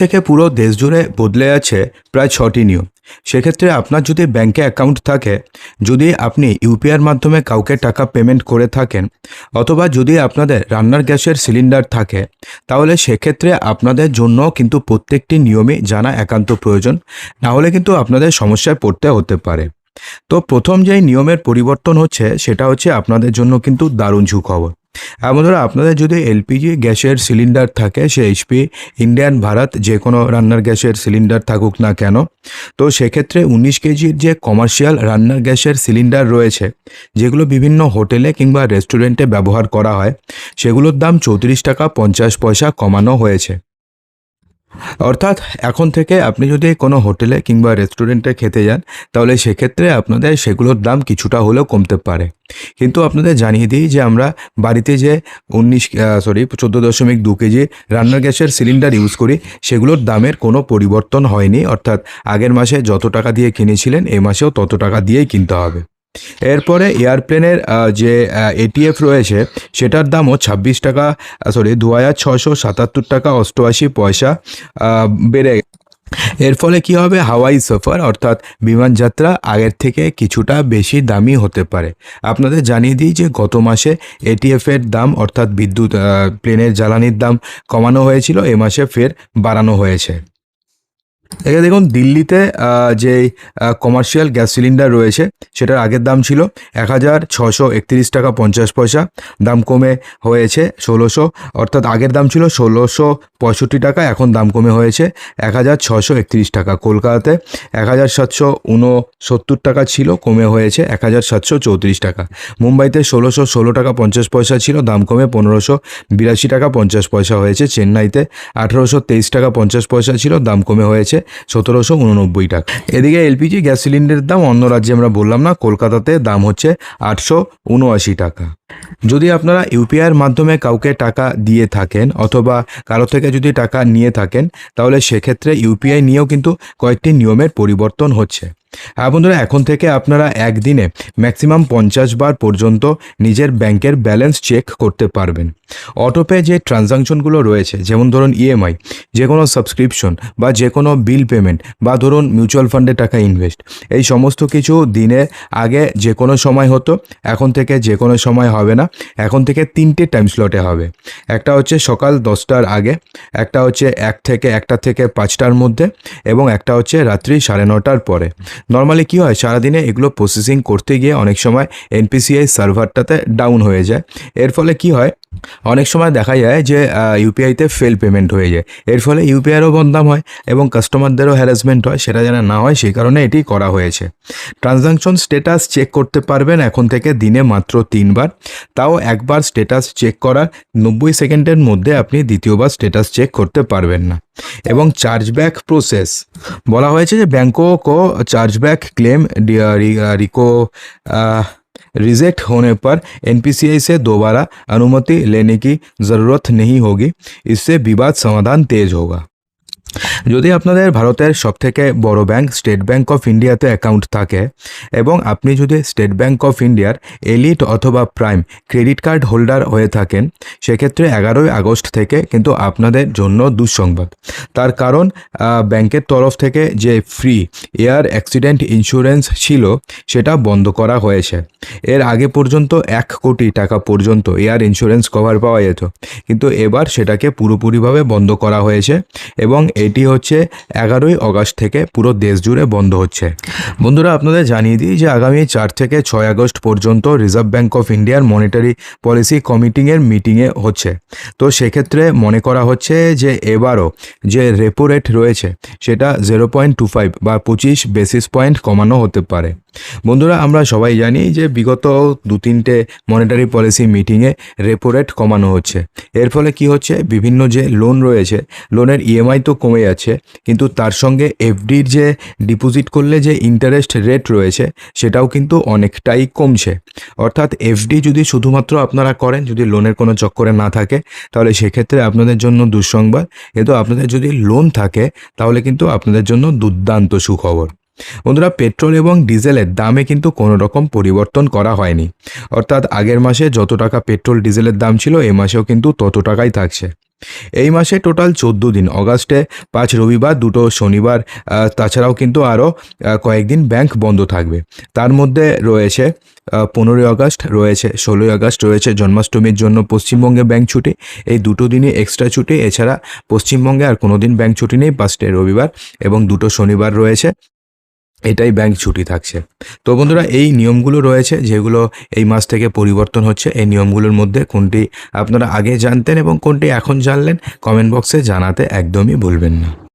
থেকে পুরো দেশ জুড়ে বদলে আছে প্রায় ছটি নিয়ম। সেক্ষেত্রে আপনার যদি ব্যাংকে অ্যাকাউন্ট থাকে, যদি আপনি ইউপিআইয়ের মাধ্যমে কাউকে টাকা পেমেন্ট করে থাকেন, অথবা যদি আপনাদের রান্নার গ্যাসের সিলিন্ডার থাকে, তাহলে সেক্ষেত্রে আপনাদের জন্য কিন্তু প্রত্যেকটি নিয়মই জানা একান্ত প্রয়োজন। না হলে কিন্তু আপনাদের সমস্যায় পড়তে হতে পারে। তো প্রথম যেই নিয়মের পরিবর্তন হচ্ছে, সেটা হচ্ছে আপনাদের জন্য কিন্তু দারুণ সুখবর। বন্ধুরা, আপনাদের যদি এলপিজি গ্যাসের সিলিন্ডার থাকে, সে এইচপি, ইন্ডিয়ান ভারত, যে কোনো রান্নার গ্যাসের সিলিন্ডার থাকুক না কেন, তো সেক্ষেত্রে উনিশ কেজির যে কমার্শিয়াল রান্নার গ্যাসের সিলিন্ডার রয়েছে, যেগুলো বিভিন্ন হোটেলে কিংবা রেস্টুরেন্টে ব্যবহার করা হয়, সেগুলোর দাম চৌত্রিশ টাকা পঞ্চাশ পয়সা কমানো হয়েছে। অর্থাৎ এখন থেকে আপনি যদি কোনো হোটেলে কিংবা রেস্টুরেন্টে খেতে যান, তাহলে সেক্ষেত্রে আপনাদের সেগুলোর দাম কিছুটা হলেও কমতে পারে। কিন্তু আপনাদের জানিয়ে দিই যে আমরা বাড়িতে যে উনিশ সরি চোদ্দ দশমিক দু কেজি রান্নার গ্যাসের সিলিন্ডার ইউজ করি, সেগুলোর দামের কোনো পরিবর্তন হয়নি। অর্থাৎ আগের মাসে যত টাকা দিয়ে কিনেছিলেন, এ মাসেও তত টাকা দিয়েই কিনতে হবে। এরপরে এয়ারপ্লেনের যে এটিএফ রয়েছে, সেটার দামও ছাব্বিশ টাকা সরি দু হাজার ছশো সাতাত্তর টাকা অষ্টআশি পয়সা বেড়ে এর ফলে কি হবে? হাওয়াই সফর, অর্থাৎ বিমান যাত্রা আগের থেকে কিছুটা বেশি দামি হতে পারে। আপনাদের জানিয়ে দিই যে, গত মাসে এটিএফ এর দাম, অর্থাৎ বিদ্যুৎ প্লেনের জ্বালানির দাম কমানো হয়েছিল, এ মাসে ফের বাড়ানো হয়েছে। এখানে দেখুন দিল্লিতে যে কমার্শিয়াল গ্যাস সিলিন্ডার রয়েছে, সেটার আগের দাম ছিল এক হাজার ছশো একত্রিশ টাকা পঞ্চাশ পয়সা। দাম কমে হয়েছে ষোলোশো, অর্থাৎ আগের দাম ছিল ষোলোশো পঁয়ষট্টি টাকা, এখন দাম কমে হয়েছে এক হাজার ছশো একত্রিশ টাকা। কলকাতাতে এক হাজার সাতশো উনসত্তর টাকা ছিল, কমে হয়েছে এক হাজার সাতশো চৌত্রিশ টাকা। মুম্বাইতে ষোলোশো ষোলো টাকা পঞ্চাশ পয়সা ছিল, দাম কমে পনেরোশো বিরাশি টাকা পঞ্চাশ পয়সা হয়েছে। চেন্নাইতে আঠেরোশো তেইশ টাকা পঞ্চাশ পয়সা ছিল, দাম কমে হয়েছে সতেরোশো উননব্বই টাকা। এদিকে এলপিজি গ্যাস সিলিন্ডারের দাম অন্য রাজ্যে আমরা বললাম না, কলকাতাতে দাম হচ্ছে আটশো উনআশি টাকা। যদি আপনারা ইউপিআইয়ের মাধ্যমে কাউকে টাকা দিয়ে থাকেন অথবা কারও থেকে যদি টাকা নিয়ে থাকেন, তাহলে সেক্ষেত্রে ইউপিআই নিয়েও কিন্তু কয়েকটি নিয়মের পরিবর্তন হচ্ছে। হ্যাঁ বন্ধুরা, এখন থেকে আপনারা একদিনে ম্যাক্সিমাম পঞ্চাশ বার পর্যন্ত নিজের ব্যাংকের ব্যালেন্স চেক করতে পারবেন। অটোপে যে ট্রানজাকশনগুলো রয়েছে, যেমন ধরুন ইএমআই যে কোনো সাবস্ক্রিপশন বা যে কোনো বিল পেমেন্ট বা ধরুন মিউচুয়াল ফান্ডে টাকা ইনভেস্ট এই সমস্ত কিছু দিনে আগে যে কোনো সময় হতো, এখন থেকে যে কোনো সময় হবে না, এখন থেকে তিনটে টাইম স্লটে হবে। একটা হচ্ছে সকাল দশটার আগে, একটা হচ্ছে এক থেকে একটা থেকে পাঁচটার মধ্যে এবং একটা হচ্ছে রাত্রি সাড়ে নটার পরে। নর্মালি কী হয়, সারাদিনে এগুলো প্রসেসিং করতে গিয়ে অনেক সময় এনপিসিআই সার্ভারটাতে ডাউন হয়ে যায়। এর ফলে কি হয় অনেক সময় দেখা যায় যে ইউপিআইতে ফেল পেমেন্ট হয়ে যায়। এর ফলে ইউপিআইও বদনাম হয় এবং কাস্টমারদেরও হ্যারাসমেন্ট হয়, সেটা যেন না হয়, সেই কারণে এটি করা হয়েছে। ট্রানজাকশন স্টেটাস চেক করতে পারবেন এখন থেকে দিনে মাত্র তিনবার। তাও একবার স্টেটাস চেক করার নব্বই সেকেন্ডের মধ্যে আপনি দ্বিতীয়বার স্টেটাস চেক করতে পারবেন না। এবং চার্জব্যাক প্রসেস বলা হয়েছে যে, ব্যাংকক চার্জব্যাক ক্লেম রিকো रिजेक्ट होने पर एनपीसीआई से दोबारा अनुमति लेने की ज़रूरत नहीं होगी। इससे विवाद समाधान तेज होगा। যদি আপনাদের ভারতের সবথেকে বড় ব্যাংক স্টেট ব্যাংক অফ ইন্ডিয়াতে অ্যাকাউন্ট থাকে এবং আপনি যদি স্টেট ব্যাংক অফ ইন্ডিয়ার এলিট অথবা প্রাইম ক্রেডিট কার্ড হোল্ডার হয়ে থাকেন, সেক্ষেত্রে এগারোই আগস্ট থেকে কিন্তু আপনাদের জন্য দুঃসংবাদ। তার কারণ ব্যাংকের তরফ থেকে যে ফ্রি এয়ার অ্যাক্সিডেন্ট ইন্স্যুরেন্স ছিল, সেটা বন্ধ করা হয়েছে। এর আগে পর্যন্ত এক কোটি টাকা পর্যন্ত এয়ার ইন্স্যুরেন্স কভার পাওয়া যেত। কিন্তু এবার সেটাকে পুরোপুরিভাবে বন্ধ করা হয়েছে এবং এটি হচ্ছে এগারোই অগস্ট থেকে পুরো দেশ জুড়ে বন্ধ হচ্ছে। বন্ধুরা, আপনাদের জানিয়ে দিই যে আগামী চার থেকে ছয় আগস্ট পর্যন্ত রিজার্ভ ব্যাঙ্ক অফ ইন্ডিয়ার মনিটারি পলিসি কমিটিংয়ের মিটিংয়ে হচ্ছে। তো সেক্ষেত্রে মনে করা হচ্ছে যে এবারও যে রেপো রেট রয়েছে, সেটা জিরো পয়েন্ট টু ফাইভ বা পঁচিশ বেসিস পয়েন্ট কমানো হতে পারে। বন্ধুরা, আমরা সবাই জানি যে বিগত দু তিনটে মনিটারি পলিসি মিটিংয়ে রেপো রেট কমানো হচ্ছে। এর ফলে কি হচ্ছে? বিভিন্ন যে লোন রয়েছে লোনের ইএমআই তো কমে যাচ্ছে, কিন্তু তার সঙ্গে এফডির যে ডিপোজিট করলে যে ইন্টারেস্ট রেট রয়েছে, সেটাও কিন্তু অনেকটাই কমছে। অর্থাৎ এফডি যদি শুধুমাত্র আপনারা করেন, যদি লোনের কোনো চক্করে না থাকে, তাহলে সেক্ষেত্রে আপনাদের জন্য দুঃসংবাদ। কিন্তু আপনাদের যদি লোন থাকে, তাহলে কিন্তু আপনাদের জন্য দুর্দান্ত সুখবর। বন্ধুরা, পেট্রোল এবং ডিজেলের দামে কিন্তু কোনো রকম পরিবর্তন করা হয়নি। অর্থাৎ আগের মাসে যত টাকা পেট্রোল, ডিজেলের দাম ছিল, এ মাসেও কিন্তু তত টাকাই থাকছে। এই মাসে টোটাল চোদ্দ দিন, অগাস্টে পাঁচ রবিবার, দুটো শনিবার তাছাড়াও কিন্তু আরও কয়েকদিন ব্যাংক বন্ধ থাকবে। তার মধ্যে রয়েছে পনেরোই আগস্ট রয়েছে, ষোলোই আগস্ট রয়েছে জন্মাষ্টমীর জন্য পশ্চিমবঙ্গে ব্যাংক ছুটি। এই দুটো দিনই এক্সট্রা ছুটি, এছাড়া পশ্চিমবঙ্গে আর কোনো দিন ব্যাংক ছুটি নেই পাঁচটায় রবিবার এবং দুটো শনিবার রয়েছে। এটাই ব্যাংক ছুটি থাকছে। তো বন্ধুরা, এই নিয়মগুলো রয়েছে, যেগুলো এই মাস থেকে পরিবর্তন হচ্ছে। এই নিয়মগুলোর মধ্যে কোনটি আপনারা আগে জানতেন এবং কোনটি এখন জানলেন কমেন্ট বক্সে জানাতে একদমই ভুলবেন না।